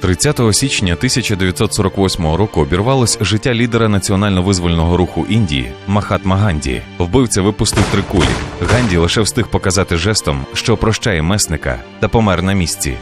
30 січня 1948 року обірвалось життя лідера національно-визвольного руху Індії Махатма Ганді. Вбивця випустив три кулі. Ганді лише встиг показати жестом, що прощає месника, та помер на місці.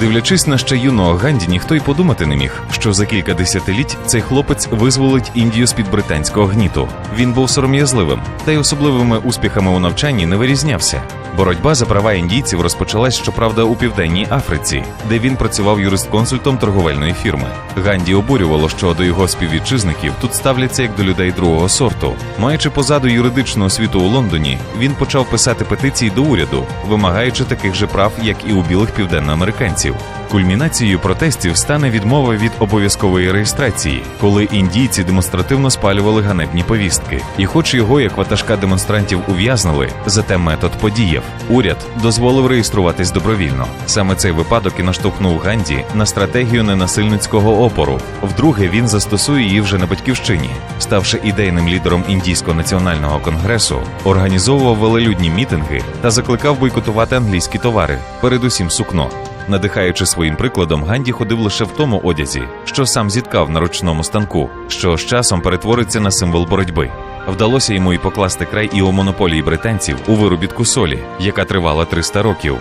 Дивлячись на ще юного Ганді, ніхто й подумати не міг, що за кілька десятиліть цей хлопець визволить Індію з-під британського гніту. Він був сором'язливим, та й особливими успіхами у навчанні не вирізнявся. Боротьба за права індійців розпочалась, щоправда, у південній Африці, де він працював юристконсультом торговельної фірми. Ганді обурювало, що до його співвітчизників тут ставляться як до людей другого сорту. Маючи позаду юридичну освіту у Лондоні, він почав писати петиції до уряду, вимагаючи таких же прав, як і у білих південноамериканців. Кульмінацією протестів стане відмова від обов'язкової реєстрації, коли індійці демонстративно спалювали ганебні повістки. І, хоч його як ватажка демонстрантів ув'язнили, зате метод подіяв. Уряд дозволив реєструватись добровільно. Саме цей випадок і наштовхнув Ганді на стратегію ненасильницького опору. Вдруге він застосує її вже на батьківщині, ставши ідейним лідером індійського національного конгресу, організовував велелюдні мітинги та закликав бойкотувати англійські товари, передусім сукно. Надихаючи своїм прикладом, Ганді ходив лише в тому одязі, що сам зіткав на ручному станку, що з часом перетвориться на символ боротьби. Вдалося йому і покласти край і у монополії британців у виробітку солі, яка тривала 300 років.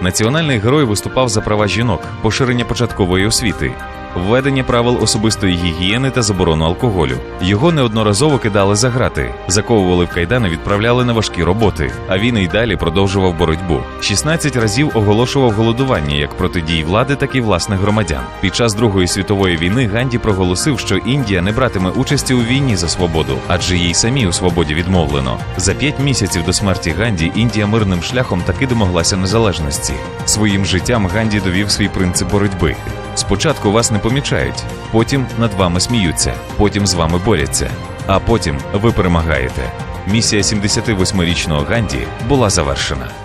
Національний герой виступав за права жінок, поширення початкової освіти, введення правил особистої гігієни та заборону алкоголю. Його неодноразово кидали за грати, заковували в кайдани, відправляли на важкі роботи. А він і далі продовжував боротьбу. 16 разів оголошував голодування як проти дій влади, так і власних громадян. Під час Другої світової війни Ганді проголосив, що Індія не братиме участі у війні за свободу, адже їй самі у свободі відмовлено. За п'ять місяців до смерті Ганді Індія мирним шляхом таки домоглася незалежності. Своїм життям Ганді довів свій принцип боротьби. Спочатку вас не помічають, потім над вами сміються, потім з вами борються, а потім ви перемагаєте. Місія 78-річного Ганді була завершена. –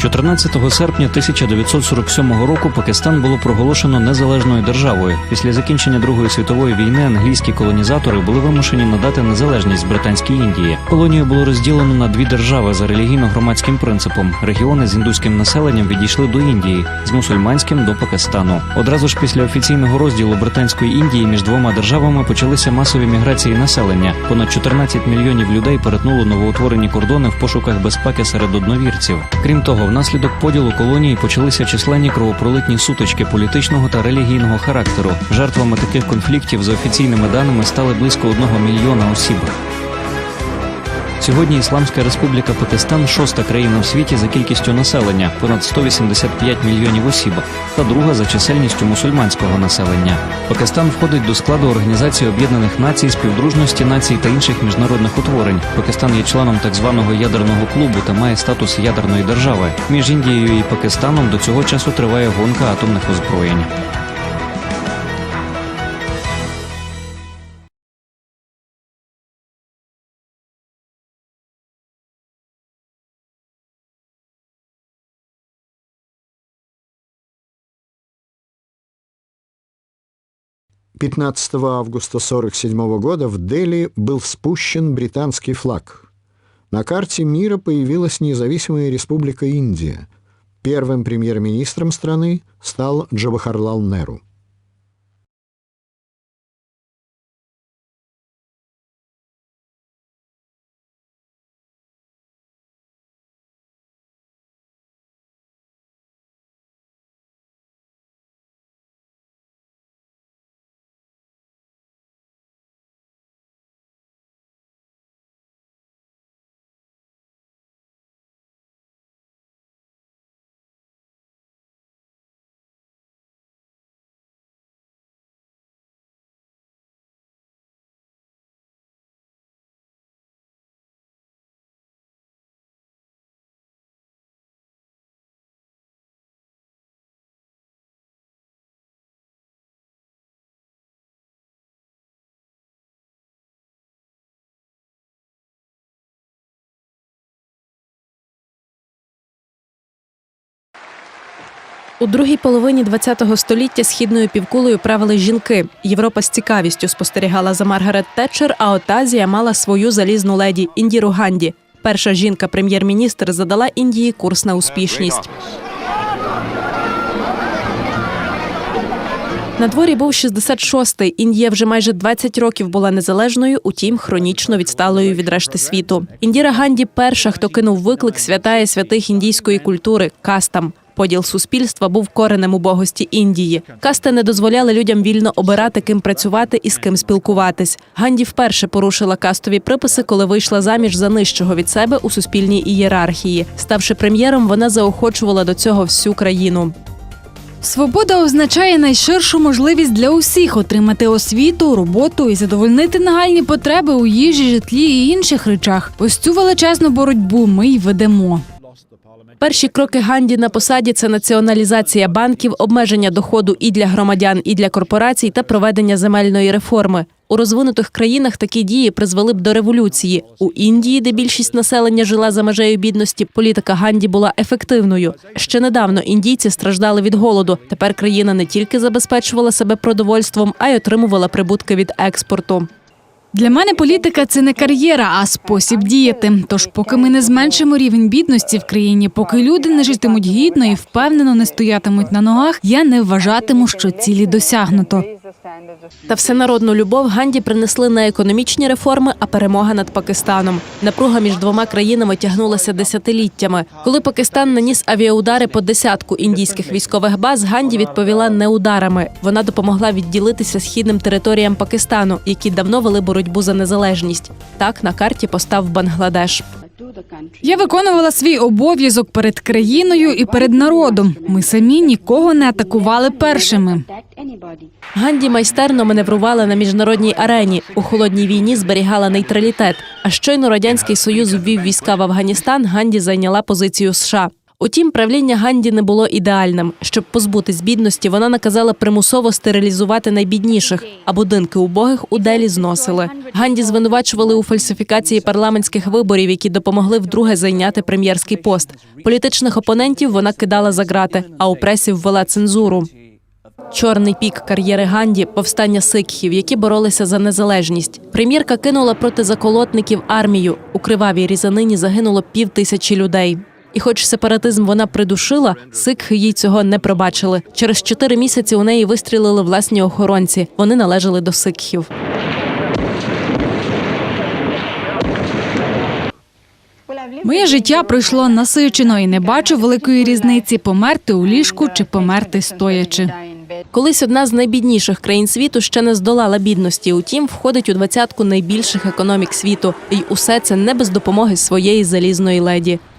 14 серпня 1947 року Пакистан було проголошено незалежною державою. Після закінчення Другої світової війни англійські колонізатори були вимушені надати незалежність Британській Індії. Колонію було розділено на дві держави за релігійно-громадським принципом. Регіони з індуським населенням відійшли до Індії, з мусульманським до Пакистану. Одразу ж після офіційного розділу Британської Індії між двома державами почалися масові міграції населення. Понад 14 мільйонів людей перетнуло новоутворені кордони в пошуках безпеки серед одновірців. Крім того, внаслідок поділу колонії почалися численні кровопролитні сутички політичного та релігійного характеру. Жертвами таких конфліктів за офіційними даними стали близько одного мільйона осіб. Сьогодні Ісламська Республіка Пакистан шоста країна в світі за кількістю населення, понад 185 мільйонів осіб, та друга за чисельністю мусульманського населення. Пакистан входить до складу Організації Об'єднаних Націй, співдружності націй та інших міжнародних утворень. Пакистан є членом так званого ядерного клубу та має статус ядерної держави. Між Індією і Пакистаном до цього часу триває гонка атомних озброєнь. Пятнадцатого августа 1947 года в Дели был спущен британский флаг. На карте мира появилась независимая республика Индия. Первым премьер-министром страны стал Джавахарлал Неру. У другій половині ХХ століття східною півкулею правили жінки. Європа з цікавістю спостерігала за Маргарет Тетчер, а от Азія мала свою залізну леді Індіру Ганді. Перша жінка прем'єр-міністр задала Індії курс на успішність. На дворі був 66-й. Індія вже майже 20 років була незалежною, утім хронічно відсталою від решти світу. Індіра Ганді перша, хто кинув виклик святає святих індійської культури кастам. Поділ суспільства був коренем убогості Індії. Касти не дозволяли людям вільно обирати, ким працювати і з ким спілкуватись. Ганді вперше порушила кастові приписи, коли вийшла заміж за нижчого від себе у суспільній ієрархії. Ставши прем'єром, вона заохочувала до цього всю країну. Свобода означає найширшу можливість для усіх отримати освіту, роботу і задовольнити нагальні потреби у їжі, житлі і інших речах. Ось цю величезну боротьбу ми й ведемо. Перші кроки Ганді на посаді це націоналізація банків, обмеження доходу і для громадян, і для корпорацій та проведення земельної реформи. У розвинутих країнах такі дії призвели б до революції. У Індії, де більшість населення жила за межею бідності, політика Ганді була ефективною. Ще недавно індійці страждали від голоду. Тепер країна не тільки забезпечувала себе продовольством, а й отримувала прибутки від експорту. Для мене політика це не кар'єра, а спосіб діяти. Тож, поки ми не зменшимо рівень бідності в країні, поки люди не житимуть гідно і впевнено не стоятимуть на ногах, я не вважатиму, що цілі досягнуто. Та всенародну любов Ганді принесли не економічні реформи, а перемога над Пакистаном. Напруга між двома країнами тягнулася десятиліттями. Коли Пакистан наніс авіаудари по десятку індійських військових баз, Ганді відповіла не ударами. Вона допомогла відділитися східним територіям Пакистану, які давно вели боротьбу за незалежність. Так на карті постав Бангладеш. Я виконувала свій обов'язок перед країною і перед народом. Ми самі нікого не атакували першими. Ганді майстерно маневрувала на міжнародній арені. У холодній війні зберігала нейтралітет. А щойно радянський союз ввів війська в Афганістан. Ганді зайняла позицію США. Утім, правління Ганді не було ідеальним. Щоб позбутись бідності, вона наказала примусово стерилізувати найбідніших, а будинки убогих у Делі зносили. Ганді звинувачували у фальсифікації парламентських виборів, які допомогли вдруге зайняти прем'єрський пост. Політичних опонентів вона кидала за грати, а у пресі ввела цензуру. Чорний пік кар'єри Ганді повстання сикхів, які боролися за незалежність. Прем'єрка кинула проти заколотників армію. У кривавій різанині загинуло пів тисячі людей. І, хоч сепаратизм вона придушила, сикхи їй цього не пробачили. Через чотири місяці у неї вистрілили власні охоронці. Вони належали до сикхів. Моє життя пройшло насичено і не бачу великої різниці померти у ліжку чи померти стоячи. Колись одна з найбідніших країн світу ще не здолала бідності. Утім, входить у двадцятку найбільших економік світу. І усе це не без допомоги своєї залізної леді. –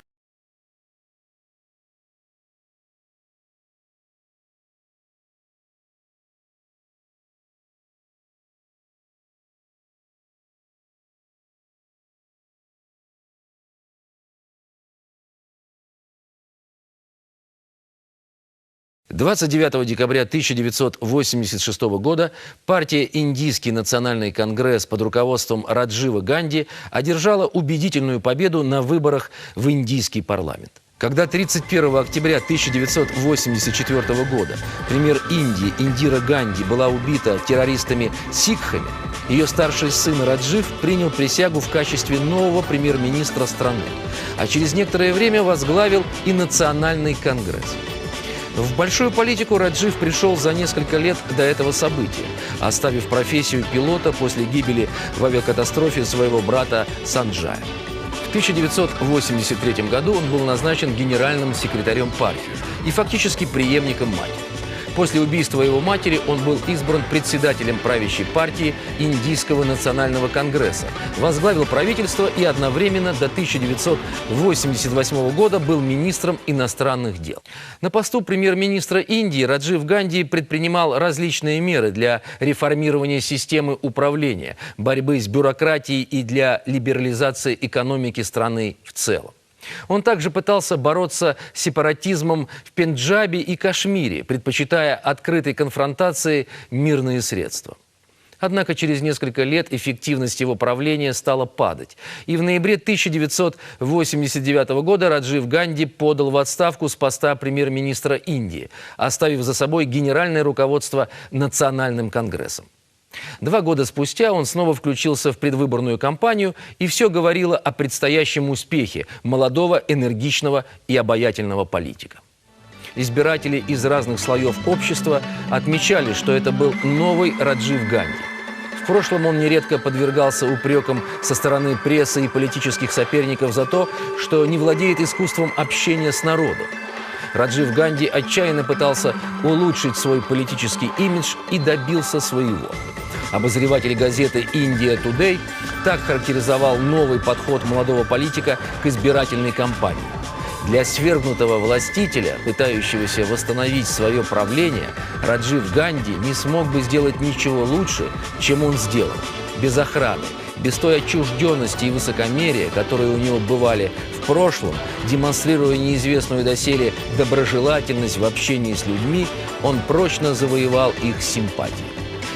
29 декабря 1986 года партия «Индийский национальный конгресс» под руководством Раджива Ганди одержала убедительную победу на выборах в индийский парламент. Когда 31 октября 1984 года премьер Индии Индира Ганди была убита террористами-сикхами, ее старший сын Раджив принял присягу в качестве нового премьер-министра страны, а через некоторое время возглавил и Национальный конгресс. В большую политику Раджив пришел за несколько лет до этого события, оставив профессию пилота после гибели в авиакатастрофе своего брата Санджая. В 1983 году он был назначен генеральным секретарем партии и фактически преемником матери. После убийства его матери он был избран председателем правящей партии Индийского национального конгресса, возглавил правительство и одновременно до 1988 года был министром иностранных дел. На посту премьер-министра Индии Раджив Ганди предпринимал различные меры для реформирования системы управления, борьбы с бюрократией и для либерализации экономики страны в целом. Он также пытался бороться с сепаратизмом в Пенджабе и Кашмире, предпочитая открытой конфронтации мирные средства. Однако через несколько лет эффективность его правления стала падать. И в ноябре 1989 года Раджив Ганди подал в отставку с поста премьер-министра Индии, оставив за собой генеральное руководство Национальным конгрессом. Два года спустя он снова включился в предвыборную кампанию, и все говорило о предстоящем успехе молодого, энергичного и обаятельного политика. Избиратели из разных слоев общества отмечали, что это был новый Раджив Ганди. В прошлом он нередко подвергался упрекам со стороны прессы и политических соперников за то, что не владеет искусством общения с народом. Раджив Ганди отчаянно пытался улучшить свой политический имидж и добился своего. Обозреватель газеты «Индия Тудей» так характеризовал новый подход молодого политика к избирательной кампании. Для свергнутого властителя, пытающегося восстановить свое правление, Раджив Ганди не смог бы сделать ничего лучше, чем он сделал. Без охраны, без той отчужденности и высокомерия, которые у него бывали в прошлом, демонстрируя неизвестную доселе доброжелательность в общении с людьми, он прочно завоевал их симпатии.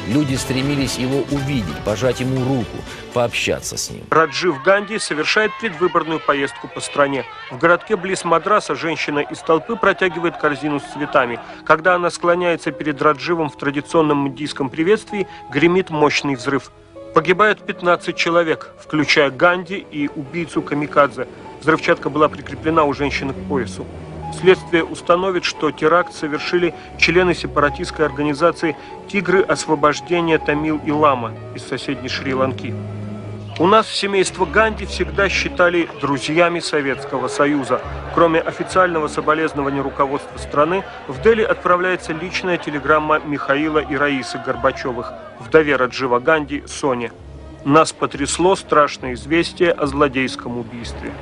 Люди стремились его увидеть, пожать ему руку, пообщаться с ним. Раджив Ганди совершает предвыборную поездку по стране. В городке близ Мадраса женщина из толпы протягивает корзину с цветами. Когда она склоняется перед Радживом в традиционном индийском приветствии, гремит мощный взрыв. Погибают 15 человек, включая Ганди и убийцу Камикадзе. Взрывчатка была прикреплена у женщины к поясу. Следствие установит, что теракт совершили члены сепаратистской организации «Тигры освобождения Тамил и Лама» из соседней Шри-Ланки. У нас семейство Ганди всегда считали друзьями Советского Союза. Кроме официального соболезнования руководства страны, в Дели отправляется личная телеграмма Михаила и Раисы Горбачевых, вдове Раджива Ганди Соне. Нас потрясло страшное известие о злодейском убийстве.